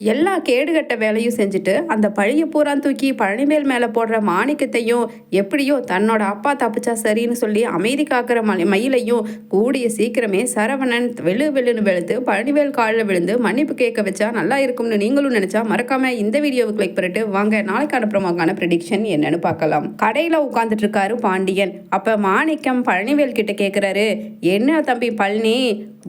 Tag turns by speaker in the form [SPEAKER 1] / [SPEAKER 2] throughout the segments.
[SPEAKER 1] எல்லா கேடுகட்ட வேலையும் செஞ்சுட்டு அந்த பழிய பூரா தூக்கி பழனிவேல் மேலே போடுற மாணிக்கத்தையும் எப்படியோ தன்னோட அப்பா தப்பிச்சா சரின்னு சொல்லி அமைதி காக்கிற மலை மயிலையும் கூடிய சீக்கிரமே சரவணன் வெளு வெளுன்னு வெளுத்து பழனிவேல் காலில் விழுந்து மன்னிப்பு கேட்க வச்சா நல்லா இருக்கும்னு நீங்களும் நினச்சா மறக்காம இந்த வீடியோவை கிளிக் பண்ணிட்டு வாங்க. நாளைக்கான ப்ரோமோக்கான ப்ரெடிக்ஷன் என்னன்னு பார்க்கலாம். கடையில் உட்காந்துட்டு இருக்காரு பாண்டியன். அப்போ மாணிக்கம் பழனிவேல் கிட்ட கேட்குறாரு என்ன தம்பி பழனி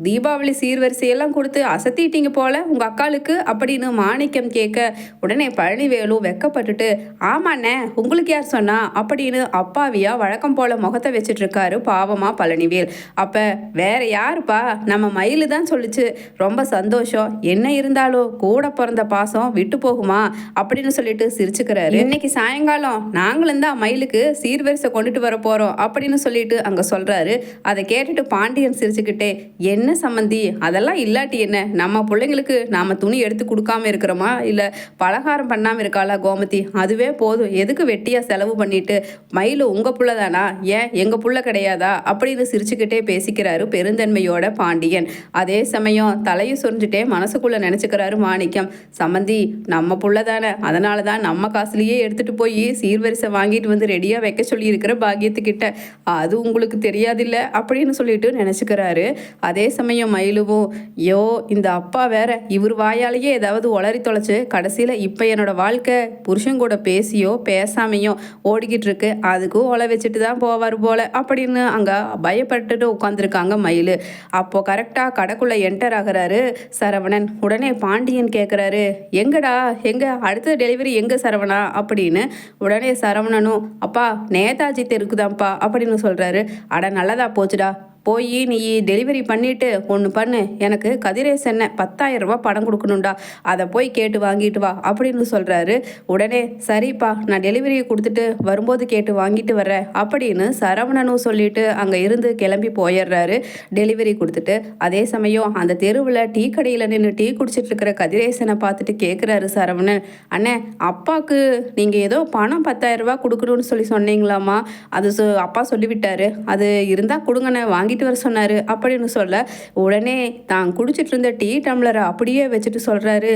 [SPEAKER 1] தீபாவளி சீர்வரிசையெல்லாம் கொடுத்து அசத்திட்டீங்க போல உங்க அக்காளுக்கு அப்படின்னு மாணிக்கம் கேட்க உடனே பழனிவேலு வெக்கப்பட்டுட்டு ஆமாண்ணே உங்களுக்கு யார் சொன்னா? அப்படின்னு அப்பாவியா வழக்கம் போல முகத்தை வச்சுட்டு இருக்காரு பாவமா பழனிவேல். அப்ப வேற யாருப்பா? நம்ம மயிலு தான் சொல்லுச்சு. ரொம்ப சந்தோஷம். என்ன இருந்தாலும் கூட பிறந்த பாசம் விட்டு போகுமா? அப்படின்னு சொல்லிட்டு சிரிச்சுக்கிறாரு. இன்னைக்கு சாயங்காலம் நாங்களும் தான் மயிலுக்கு சீர்வரிசை கொண்டுட்டு வர போறோம் அப்படின்னு சொல்லிட்டு அங்க சொல்றாரு. அதை கேட்டுட்டு பாண்டியன் சிரிச்சுக்கிட்டே என்ன என்ன சம்மந்தி அதெல்லாம் இல்லாட்டி என்ன? நம்ம பிள்ளைங்களுக்கு நாம் துணி எடுத்து கொடுக்காம இருக்கிறோமா? இல்லை பலகாரம் பண்ணாமல் இருக்காளா கோமதி? அதுவே போதும். எதுக்கு வெட்டியாக செலவு பண்ணிட்டு மயிலு உங்கள் புள்ள தானா ஏன் எங்கள் புள்ள கிடையாதா? அப்படின்னு சிரிச்சுக்கிட்டே பேசிக்கிறாரு பெருந்தன்மையோட பாண்டியன். அதே சமயம் தலையை சொரிஞ்சுட்டே மனசுக்குள்ளே நினச்சிக்கிறாரு மாணிக்கம். சம்மந்தி நம்ம புள்ள தானே அதனால தான் நம்ம காசுலேயே எடுத்துகிட்டு போய் சீர்வரிசை வாங்கிட்டு வந்து ரெடியாக வைக்க சொல்லியிருக்கிற பாக்கியத்துக்கிட்ட. அது உங்களுக்கு தெரியாதில்ல? அப்படின்னு சொல்லிட்டு நினச்சிக்கிறாரு. அதே சமயம் மயிலுவும் யோ இந்த அப்பா வேற இவர் வாயாலேயே ஏதாவது உளறி தொலைச்சு கடைசியில் இப்போ என்னோட வாழ்க்கை புருஷன் கூட பேசியோ பேசாமையோ ஓடிக்கிட்டு இருக்கு அதுக்கும் ஒலை வச்சுட்டு தான் போவார் போல அப்படின்னு அங்கே பயப்பட்டுட்டு உட்காந்துருக்காங்க மயில். அப்போ கரெக்டாக கடைக்குள்ளே என்டர் ஆகுறாரு சரவணன். உடனே பாண்டியன் கேட்குறாரு எங்கடா எங்கே அடுத்த டெலிவரி எங்கே சரவணா? அப்படின்னு. உடனே சரவணனும் அப்பா நேதாஜி தெருக்குதான்ப்பா அப்படின்னு சொல்கிறாரு அட நல்லதா போச்சுடா போய் நீ டெலிவரி பண்ணிட்டு ஒன்று பண்ணு. எனக்கு கதிரேசன் பத்தாயிரம் ரூபா பணம் கொடுக்கணும்டா. அதை போய் கேட்டு வாங்கிட்டு வா அப்படின்னு சொல்கிறாரு உடனே சரிப்பா நான் டெலிவரியை கொடுத்துட்டு வரும்போது கேட்டு வாங்கிட்டு வர்றேன் அப்படின்னு சரவணனும் சொல்லிட்டு அங்கே இருந்து கிளம்பி போயிடுறாரு. டெலிவரி கொடுத்துட்டு அதே சமயம் அந்த தெருவில் டீ கடையில் நின்று டீ குடிச்சிட்டு இருக்கிற கதிரேசனை பார்த்துட்டு கேட்குறாரு சரவணன். அண்ணே அப்பாவுக்கு நீங்கள் ஏதோ பணம் பத்தாயிரம் ரூபா கொடுக்கணும்னு சொல்லி சொன்னீங்களாமா அது அப்பா சொல்லிவிட்டாரு. அது இருந்தால் கொடுங்கண்ணே வாங்கி வாங்கிட்டு வர சொன்னார் அப்படின்னு சொல்ல உடனே தான் குடிச்சிட்டு இருந்த டீ டம்ளரை அப்படியே வச்சுட்டு சொல்கிறாரு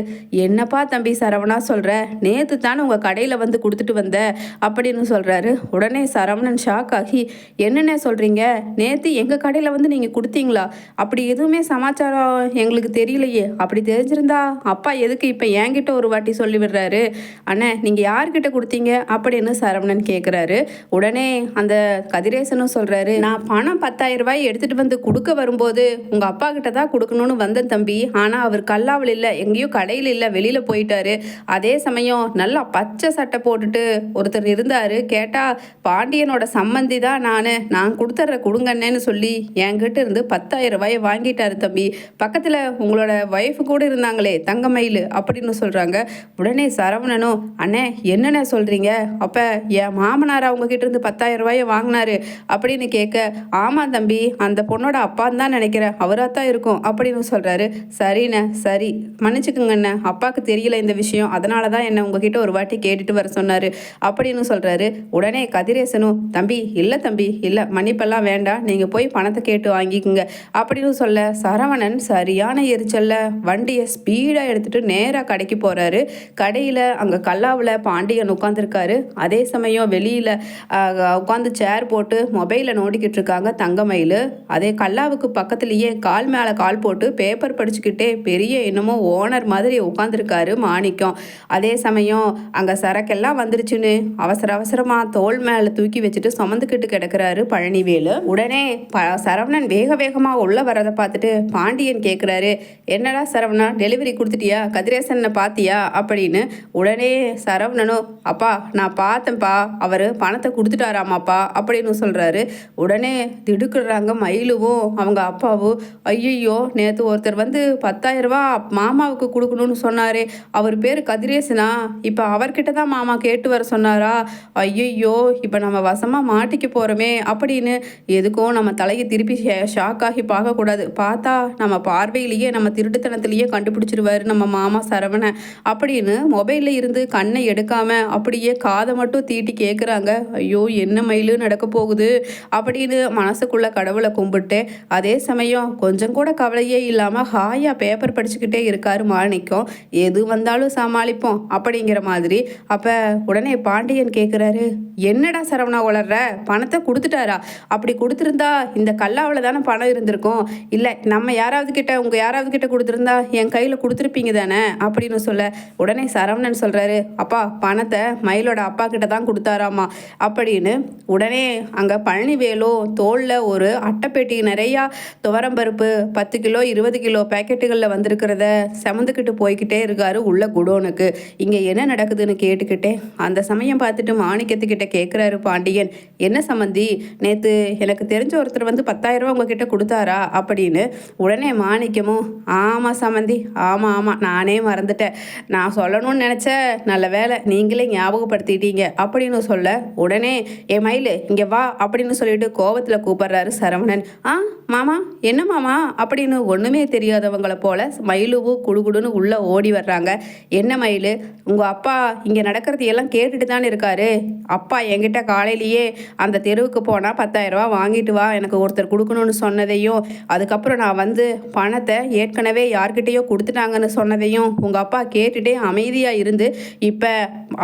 [SPEAKER 1] என்னப்பா தம்பி சரவணா சொல்கிற நேற்று தானே உங்கள் கடையில் வந்து கொடுத்துட்டு வந்த? அப்படின்னு சொல்கிறாரு உடனே சரவணன் ஷாக் ஆகி என்னென்ன சொல்கிறீங்க நேற்று எங்கள் கடையில் வந்து நீங்கள் கொடுத்தீங்களா? அப்படி எதுவுமே சமாச்சாரம் எங்களுக்கு தெரியலையே. அப்படி தெரிஞ்சிருந்தா அப்பா எதுக்கு இப்போ என்கிட்ட ஒரு வாட்டி சொல்லி விடுறாரு? அண்ணே நீங்கள் யார்கிட்ட கொடுத்தீங்க? அப்படின்னு சரவணன் கேட்குறாரு உடனே அந்த கதிரேசனும் சொல்கிறாரு நான் பணம் பத்தாயிரம் ரூபாய் எடுத்துகிட்டு வந்து கொடுக்க வரும்போது உங்கள் அப்பா கிட்ட தான் கொடுக்கணும்னு வந்தேன் தம்பி. ஆனால் அவர் கல்லாவில் இல்லை எங்கேயோ கடையில் இல்லை வெளியில் போயிட்டாரு. அதே சமயம் நல்லா பச்சை சட்டை போட்டுட்டு ஒருத்தர் இருந்தார். கேட்டால் பாண்டியனோட சம்மந்தி தான் நான். நான் கொடுத்துட்ற கொடுங்கண்ணேன்னு சொல்லி என்கிட்ட இருந்து பத்தாயிரம் ரூபாயை வாங்கிட்டாரு தம்பி. பக்கத்தில் உங்களோட ஒய்ஃபு கூட இருந்தாங்களே தங்கமயில் அப்படின்னு சொல்கிறாங்க உடனே சரவணனும் அண்ணே என்னென்ன சொல்கிறீங்க அப்போ என் மாமனார் அவங்க கிட்ட இருந்து பத்தாயிரம் ரூபாயை வாங்கினாரு அப்படின்னு கேட்க ஆமாம் தம்பி அந்த பொண்ணோட அப்பான்னு தான் நினைக்கிறேன். அவராக தான் இருக்கும் அப்படின்னு சொல்கிறாரு சரிண்ணே சரி. மன்னிச்சுக்குங்கண்ணே. அப்பாவுக்கு தெரியல இந்த விஷயம். அதனால தான் என்னை உங்ககிட்ட ஒரு வாட்டி கேட்டுட்டு வர சொன்னார் அப்படின்னு சொல்கிறாரு உடனே கதிரேசனும் தம்பி இல்லை தம்பி இல்லை. மன்னிப்பெல்லாம் வேண்டாம். நீங்கள் போய் பணத்தை கேட்டு வாங்கிக்குங்க. அப்படின்னு சொல்ல சரவணன் சரியான எரிச்சலில். வண்டியை ஸ்பீடாக எடுத்துகிட்டு நேராக கடைக்கு போகிறாரு கடையில் அங்கே கல்லாவில் பாண்டியன் உட்காந்துருக்காரு அதே சமயம் வெளியில் உட்காந்து சேர் போட்டு மொபைலில் நோண்டிக்கிட்டு இருக்காங்க தங்கமயில். அதே கல்லாவுக்கு பக்கத்துலேயே கால் மேலே கால் போட்டு பேப்பர் படிச்சுக்கிட்டே பெரிய என்னமோ ஓனர் மாதிரி உட்காந்துருக்காரு மாணிக்கம். அதே சமயம் அங்கே சரக்கெல்லாம் வந்துருச்சுன்னு அவசர அவசரமாக தோல் மேலே தூக்கி வச்சுட்டு சுமந்துக்கிட்டு கிடக்கிறாரு பழனிவேலு. உடனே ப சரவணன் வேக வேகமாக உள்ளே வரதை பார்த்துட்டு பாண்டியன் கேட்குறாரு என்னடா சரவணா டெலிவரி கொடுத்துட்டியா? கதிரேசனை பார்த்தியா அப்படின்னு. உடனே சரவணனும் அப்பா நான் பார்த்தேன்ப்பா அவர் பணத்தை கொடுத்துட்டாராமாப்பா அப்படின்னு சொல்கிறாரு உடனே திடுக்குறாங்க மயிலுவும் அவங்க அப்பாவும் ஐயையோ நேற்று ஒருத்தர் வந்து பத்தாயிரரூபா மாமாவுக்கு கொடுக்கணும்னு சொன்னாரே. அவர் பேர் கதிரேசனா? இப்போ அவர்கிட்ட தான் மாமா கேட்டு வர சொன்னாரா? ஐயையோ இப்போ நம்ம வசமாக மாட்டிக்க போகிறோமே அப்படின்னு எதுக்கும் நம்ம தலையை திருப்பி ஷாக் ஆகி பார்க்கக்கூடாது. பார்த்தா நம்ம பார்வையிலேயே நம்ம திருட்டுத்தனத்திலேயே கண்டுபிடிச்சிருவாரு நம்ம மாமா சரவணன் அப்படின்னு மொபைலில் இருந்து கண்ணை எடுக்காமல் அப்படியே காதை மட்டும் தீட்டி கேட்குறாங்க ஐயோ என்ன மயிலு நடக்க போகுது அப்படின்னு மனசுக்குள்ள கடவுள் கடவுளை கும்பிட்டு அதே சமயம் கொஞ்சம் கூட கவலையே இல்லாமல் ஹாயாக பேப்பர் படிச்சுக்கிட்டே இருக்காரு மாணிக்கம். எது வந்தாலும் சமாளிப்போம் அப்படிங்கிற மாதிரி. அப்போ உடனே பாண்டியன் கேட்குறாரு என்னடா சரவணா உளர்ற? பணத்தை கொடுத்துட்டாரா? அப்படி கொடுத்துருந்தா இந்த கல்லாவில் தானே பணம் இருந்திருக்கும். இல்லை நம்ம யாராவது கிட்ட உங்கள் யாராவது கிட்ட கொடுத்துருந்தா என் கையில் கொடுத்துருப்பீங்க தானே? அப்படின்னு சொல்ல உடனே சரவணன் சொல்கிறாரு அப்பா பணத்தை மயிலோட அப்பா கிட்ட தான் கொடுத்தாராமா? அப்படின்னு உடனே அங்கே பழனிவேலும் தோளில் ஒரு அட்டைப்பேட்டி நிறையா துவரம்பருப்பு பத்து கிலோ இருபது கிலோ பேக்கெட்டுகளில் வந்திருக்கிறத செமந்துக்கிட்டு போய்கிட்டே இருக்காரு உள்ள குடோனுக்கு. இங்கே என்ன நடக்குதுன்னு கேட்டுக்கிட்டே அந்த சமயம் பார்த்துட்டு மாணிக்கத்துக்கிட்ட கேட்குறாரு பாண்டியன். என்ன சம்மந்தி நேற்று எனக்கு தெரிஞ்ச ஒருத்தர் வந்து பத்தாயிரம் ரூபா உங்ககிட்ட கொடுத்தாரா? அப்படின்னு. உடனே மாணிக்கமும் ஆமாம் சம்மந்தி ஆமாம் ஆமாம் நானே மறந்துட்டேன். நான் சொல்லணும்னு நினச்ச நல்ல வேலை நீங்களே ஞாபகப்படுத்திட்டீங்க. அப்படின்னு சொல்ல உடனே என் மயிலு இங்கே வா. அப்படின்னு சொல்லிட்டு கோவத்தில் கூப்பிட்றாரு சரவணன். ஆ மாமா என்ன மாமா? அப்படின்னு ஒன்றுமே தெரியாதவங்கள போல மயிலுவும் குடுகுடுன்னு உள்ளே ஓடி வர்றாங்க. என்ன மயிலு? உங்கள் அப்பா இங்கே நடக்கிறது எல்லாம் கேட்டுட்டு தானே இருக்காரு. அப்பா என்கிட்ட காலையிலேயே அந்த தெருவுக்கு போனால் பத்தாயிரரூபா வாங்கிட்டு வா எனக்கு ஒருத்தர் கொடுக்கணும்னு சொன்னதையும் அதுக்கப்புறம் நான் வந்து பணத்தை ஏற்கனவே யார்கிட்டேயோ கொடுத்துட்டாங்கன்னு சொன்னதையும் உங்கள் அப்பா கேட்டுகிட்டே அமைதியாக இருந்து இப்போ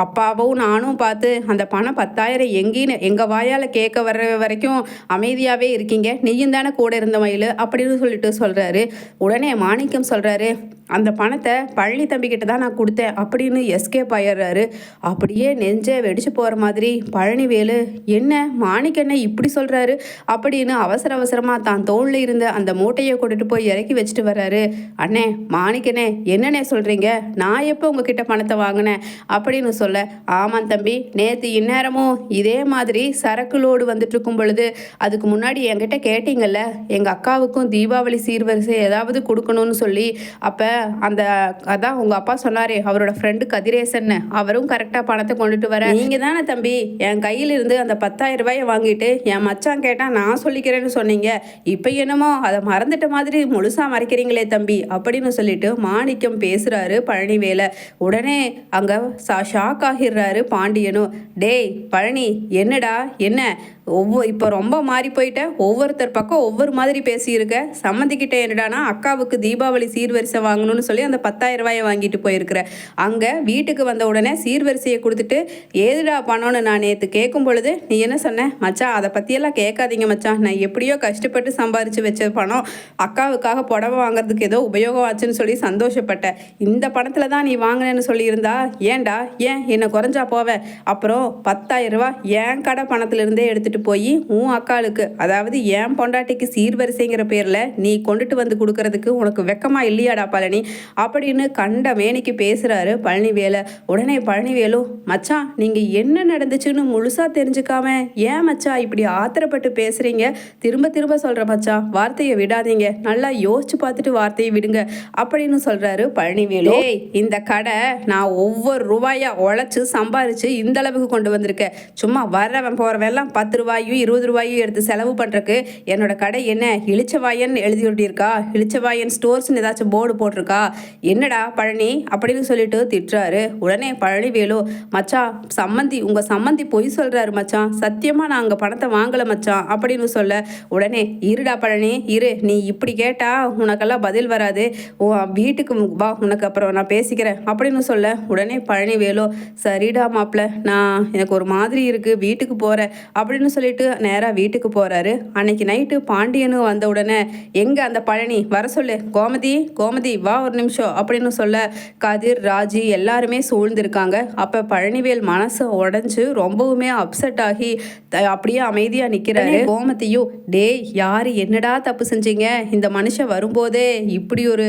[SPEAKER 1] அப்பாவும் நானும் பார்த்து அந்த பணம் பத்தாயிரம் எங்கேன்னு எங்கள் வாயால் கேட்க வர்ற வரைக்கும் அமைதியாகவே இருக்கீங்க. நீயும் தானே கூட இருந்த மயில் அப்படின்னு சொல்லிட்டு சொல்கிறாரு உடனே மாணிக்கம் சொல்கிறாரு அந்த பணத்தை பழனி தம்பிக்கிட்ட தான் நான் கொடுத்தேன் அப்படின்னு எஸ்கேப் ஆயிடுறாரு. அப்படியே நெஞ்சை வெடிச்சு போகிற மாதிரி பழனிவேலு என்ன மாணிக்கண்ணை இப்படி சொல்கிறாரு அப்படின்னு அவசர அவசரமாக தான் தோளில் இருந்த அந்த மூட்டையை கொண்டுட்டு போய் இறக்கி வச்சுட்டு வர்றாரு. அண்ணே மாணிக்கண்ணே என்னண்ணே சொல்கிறீங்க நான் எப்போ உங்ககிட்ட பணத்தை வாங்கினேன்? அப்படின்னு சொல்ல ஆமாம் தம்பி நேற்று இந்நேரமும் இதே மாதிரி சரக்கு லோடு வந்துட்டு இருக்கும் பொழுது அதுக்கு முன்னாடி என்கிட்ட கேட்டீங்கல்ல எங்கள் அக்காவுக்கும் தீபாவளி சீர்வரிசை ஏதாவது கொடுக்கணும்னு சொல்லி அப்போ அந்த அதான் உங்கள் அப்பா சொன்னாரே அவரோட ஃப்ரெண்டு கதிரேசன் அவரும் கரெக்டாக பணத்தை கொண்டுட்டு வர. நீங்கள் தானே தம்பி என் கையில் இருந்து அந்த பத்தாயிரம் ரூபாயை வாங்கிட்டு என் மச்சான் கேட்டால் நான் சொல்லிக்கிறேன்னு சொன்னீங்க. இப்போ என்னமோ அதை மறந்துட்ட மாதிரி முழுசாக மறைக்கிறீங்களே தம்பி அப்படின்னு சொல்லிட்டு மாணிக்கம் பேசுகிறாரு பழனிவேலை. உடனே அங்கே ஷாக் ஆகிடுறாரு பாண்டியனும். டேய் பழனி என்னடா என்ன? ஒவ்வொரு இப்போ ரொம்ப மாறி போயிட்ட. ஒவ்வொருத்தர் பக்கம் ஒவ்வொரு மாதிரி பேசியிருக்க. சம்மந்திக்கிட்ட என்னடானா அக்காவுக்கு தீபாவளி சீர்வரிசை வாங்கணும்னு சொல்லி அந்த பத்தாயிரம் ரூபாயை வாங்கிட்டு போயிருக்கிற. அங்கே வீட்டுக்கு வந்த உடனே சீர்வரிசையை கொடுத்துட்டு ஏதுடா பணம்னு நான் நேற்று கேட்கும் பொழுது நீ என்ன சொன்ன? மச்சான் அதை பற்றியெல்லாம் கேட்காதீங்க மச்சான். நான் எப்படியோ கஷ்டப்பட்டு சம்பாரித்து வச்ச பணம் அக்காவுக்காக புடவை வாங்குறதுக்கு ஏதோ உபயோகம் ஆச்சுன்னு சொல்லி சந்தோஷப்பட்டேன். இந்த பணத்தில் தான் நீ வாங்கினேன்னு சொல்லியிருந்தா ஏன்டா? ஏன்? என்னை குறைஞ்சா போவ? அப்புறம் பத்தாயிரம் ரூபா என் கடை பணத்திலிருந்தே எடுத்துகிட்டு போய் உன் அக்காளுக்கு அதாவது என் பொண்டாட்டிக்கு சீர்வரிசைங்கிற பேரில் நீ கொண்டுட்டு வந்து கொடுக்கறதுக்கு உனக்கு வெக்கமா இல்லையாடா பழனி? அப்படின்னு கண்ட மேனிக்கு பேசுகிறாரு பழனிவேலை. உடனே பழனிவேலு மச்சான் நீங்கள் என்ன நடந்துச்சுன்னு முழுசாக தெரிஞ்சுக்காம ஏன் மச்சான் இப்படி ஆத்திரப்பட்டு பேசுகிறீங்க திரும்ப திரும்ப சொல்கிற மச்சான் வார்த்தையை விடாதீங்க. நல்லா யோசிச்சு பார்த்துட்டு வார்த்தையை விடுங்க அப்படின்னு சொல்கிறாரு பழனிவேலு. ஏய் இந்த கடை நான் ஒவ்வொரு ரூபாயா உழைச்சு சம்பாரிச்சு இந்த அளவுக்கு கொண்டு வந்திருக்கேன். சும்மா வர்றவன் போகிறவன் எல்லாம் பத்து ரூபாயும் இருபது ரூபாயும் எடுத்து செலவு பண்ணுறக்கு என்னோட கடை என்ன? இளிச்சவாயன் எழுதி ஒட்டியிருக்கா? இளிச்சவாயன் ஸ்டோர்ஸ்னு ஏதாச்சும் போர்டு போட்டிருக்கா? என்னடா பழனி? அப்படின்னு சொல்லிட்டு திட்டுறாரு. உடனே பழனி வேலு மச்சான் சம்மந்தி உங்கள் சம்மந்தி பொய் சொல்கிறாரு மச்சான். சத்தியமாக நான் அங்கே பணத்தை வாங்கலை மச்சான் அப்படின்னு சொல்ல உடனே இருடா பழனி இரு. நீ இப்படி கேட்டா உனக்கெல்லாம் பதில் வராது. வீட்டுக்கு வா உனக்கு அப்புறம் நான் பேசிக்கிறேன் அப்படின்னு சொல்ல உடனே பழனி வேலு சரிடா மாப்பிள்ள நான் எனக்கு ஒரு மாதிரி இருக்குது வீட்டுக்கு போகிறேன் அப்படின்னு சொல்லிட்டு நேராக வீட்டுக்கு போகிறாரு அன்னைக்கு நைட்டு பாண்டியனும் வந்த உடனே எங்கே அந்த பழனி? வர சொல்லு. கோமதி கோமதி வா ஒரு நிமிஷம் அப்படின்னு சொல்ல கதிர் ராஜி எல்லாருமே சூழ்ந்திருக்காங்க. அப்போ பழனிவேல் மனசு உடஞ்சு ரொம்பவுமே அப்செட் ஆகி அப்படியே அமைதியாக நிற்கிறாரு கோமதியும் டேய் யார் என்னடா தப்பு செஞ்சீங்க? இந்த மனுஷன் வரும்போதே இப்படி ஒரு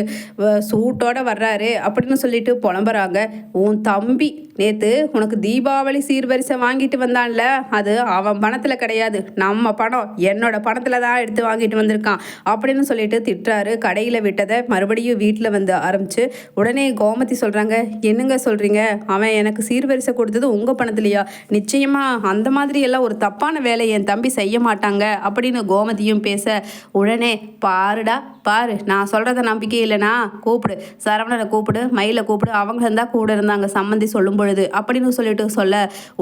[SPEAKER 1] சூட்டோட வர்றாரு அப்படின்னு சொல்லிட்டு புலம்புறாங்க. உன் தம்பி நேத்து உனக்கு தீபாவளி சீர்வரிசை வாங்கிட்டு வந்தான்ல அது அவன் பணத்தில் கிடையாது. நம்ம பணம் என்னோட பணத்தில் தான் எடுத்து வாங்கிட்டு வந்திருக்கான் அப்படின்னு சொல்லிட்டு திட்டுறாரு. கடையில் விட்டதை மறுபடியும் வீட்டில் வந்து ஆரம்பிச்சு உடனே கோமதி சொல்கிறாங்க என்னங்க சொல்கிறீங்க அவன் எனக்கு சீர்வரிசை கொடுத்தது உங்கள் பணத்துலையா? நிச்சயமாக அந்த மாதிரி எல்லாம் ஒரு தப்பான வேலை என் தம்பி செய்ய மாட்டாங்க அப்படின்னு கோமதியும் பேச உடனே பாருடா பாரு நான் சொல்கிறத நம்பிக்கை இல்லைனா கூப்பிடு. சரவணனை கூப்பிடு மயிலை கூப்பிடு அவங்க இருந்தால் கூட இருந்தாங்க சம்மந்தி சொல்லும் பொழுது. அப்படின்னு சொல்லிட்டு சொல்ல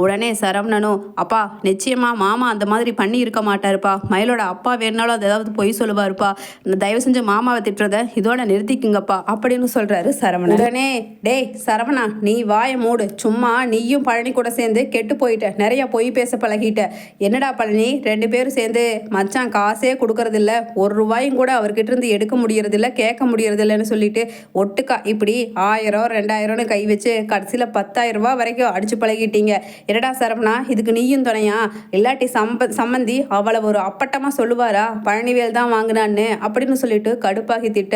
[SPEAKER 1] உடனே சரவணனும் அப்பா நிச்சயமா மாமா அந்த மாதிரி பண்ணி இருக்க மாட்டாருப்பா. மயிலோட அப்பா வேணாலும் அது ஏதாவது பொய் சொல்லுவாருப்பா. தயவு செஞ்சு மாமாவை திட்டுறத இதோட நிறுத்திக்குங்கப்பா அப்படின்னு சொல்கிறாரு சரவணன். உடனே டேய் சரவணா நீ வாயை மூடு. சும்மா நீயும் பழனி கூட சேர்ந்து கெட்டு போயிட்ட. நிறைய பொய் பேச பழகிட்ட. என்னடா பழனி ரெண்டு பேரும் சேர்ந்து மச்சான் காசே கொடுக்கறதில்ல. ஒரு ரூபாயும் கூட அவர்கிட்ட இருந்து எடுக்க முடியறதில்ல கேட்க முடியறதில்லன்னு சொல்லிட்டு ஒட்டுக்கா இப்படி ஆயிரம் ரெண்டாயிரம்னு கை வச்சு கடைசியில் பத்தாயிரம் ரூபா வரைக்கும் அடிச்சு பழகிட்டீங்க. என்னடா சரவணா இதுக்கு நீயும் துணையா? இல்லாட்டி சம்ப சம்மந்தி அவளை ஒரு அப்பட்டமாக சொல்லுவாரா? பழனிவேல் தான் வாங்கினான்னு அப்படின்னு சொல்லிட்டு கடுப்பாகி திட்ட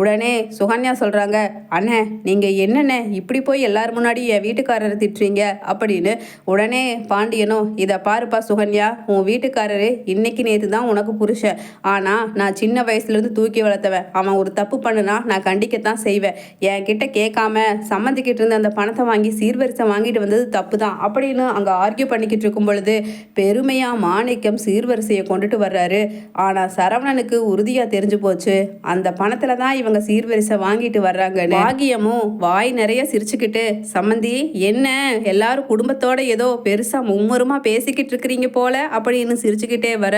[SPEAKER 1] உடனே சுகன்யா சொல்கிறாங்க அண்ணே நீங்கள் என்னண்ணே இப்படி போய் எல்லார் முன்னாடி என் வீட்டுக்காரரை திட்டுறீங்க? அப்படின்னு உடனே பாண்டியனும் இதை பாருப்பா சுகன்யா உன் வீட்டுக்காரரு இன்னைக்கு நேற்று தான் உனக்கு புருஷன். ஆனால் நான் சின்ன வயசுலேருந்து தூக்கி வளர்த்தவன். அவன் ஒரு தப்பு பண்ணுனா நான் கண்டிக்கத்தான் செய்வேன். என் கிட்ட கேட்காம சம்மந்திக்கிட்டு இருந்த அந்த பணத்தை வாங்கி சீர்வரிசை வாங்கிட்டு வந்தது தப்பு தான் அப்படின்னு அங்கே ஆர்கியூ பண்ணிக்கிட்டு இருக்கும் பொழுது பெருமையாக மாணிக்கம் சீர்வரிசையை கொண்டுட்டு வர்றாரு. ஆனால் சரவணனுக்கு உறுதியாக தெரிஞ்சு போச்சு. அந்த பணத்தில் தான் இவங்க சீர்வரிசை வாங்கிட்டு வர்றாங்க பாகியமும் வாய் நிறைய சிரிச்சுக்கிட்டு சம்மந்தி என்ன? எல்லாரும் குடும்பத்தோட ஏதோ பெருசாக மும்முரமாக பேசிக்கிட்டு இருக்கிறீங்க போல? அப்படின்னு சிரிச்சுக்கிட்டே வர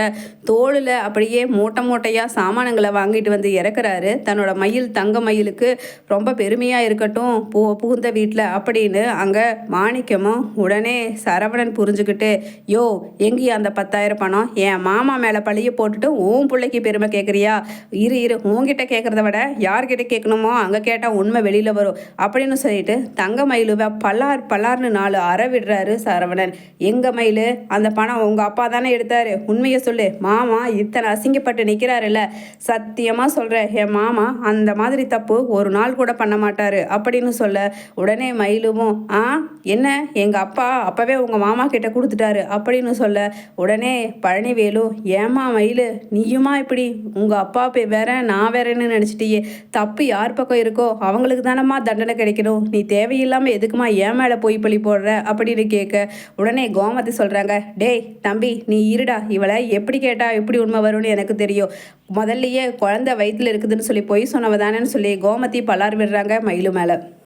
[SPEAKER 1] தோளில் அப்படியே மூட்டை மூட்டையாக சாமானங்களை வாங்கிட்டு வந்து இறக்குறாரு. தன்னோட மயில் தங்க மயிலுக்கு ரொம்ப பெருமையாக இருக்கட்டும் பு புகுந்த வீட்டில் அப்படின்னு அங்கே மாணிக்கமும் உடனே சரவணன் புரிஞ்சுக்கிட்டு யோ எங்கேயா அந்த பத்தாயிரம் பணம்? என் மாமா மேலே பழிய போட்டுட்டு உன் பிள்ளைக்கு பெருமை கேட்குறியா இரு இரு உங்ககிட்ட கேட்குறத விட யார்கிட்ட கேட்கணுமோ அங்கே கேட்டால் உண்மை வெளியில் வரும் அப்படின்னு சொல்லிட்டு தங்க மயிலுவை பல்லார் பல்லார்னு நாலு அற விடுறாரு சரவணன். எங்கள் மயில்? அந்த பணம் உங்கள் அப்பா தானே எடுத்தார். உண்மையை சொல்லு. மாமா இத்தனை அசிங்கப்பட்டு நிற்கிறாருல்ல சத்தியமாக சொல்கிறேன் என் மாமா அந்த மாதிரி தப்பு ஒரு நாள் கூட பண்ண மாட்டார் அப்படின்னு சொல்ல உடனே மயிலுவும் ஆ என்ன? எங்கள் அப்பா அப்போவே உங்கள் மாமா கிட்ட கொடுத்துட்டாரு அப்படின்னு சொல்ல உடனே பழனிவேலு ஏமா மயிலு நீயுமா இப்படி? உங்கள் அப்பா வேற நான் வேறேன்னு நினச்சிட்டியே. தப்பு யார் பக்கம் இருக்கோ அவங்களுக்கு தானம்மா தண்டனை கிடைக்கணும். நீ தேவையில்லாமல் எதுக்குமா ஏன் மேலே போய் பழி போடுற? அப்படின்னு கேட்க உடனே கோமதி சொல்கிறாங்க டேய் தம்பி நீ இருடா. இவளை எப்படி கேட்டா எப்படி உண்மை வரும்னு எனக்கு தெரியும். முதல்லயே குழந்தை வயிற்றுல இருக்குதுன்னு சொல்லி பொய் சொன்னவ தானேன்னு சொல்லி கோமதி பலார் விடுறாங்க மயிலு மேலே.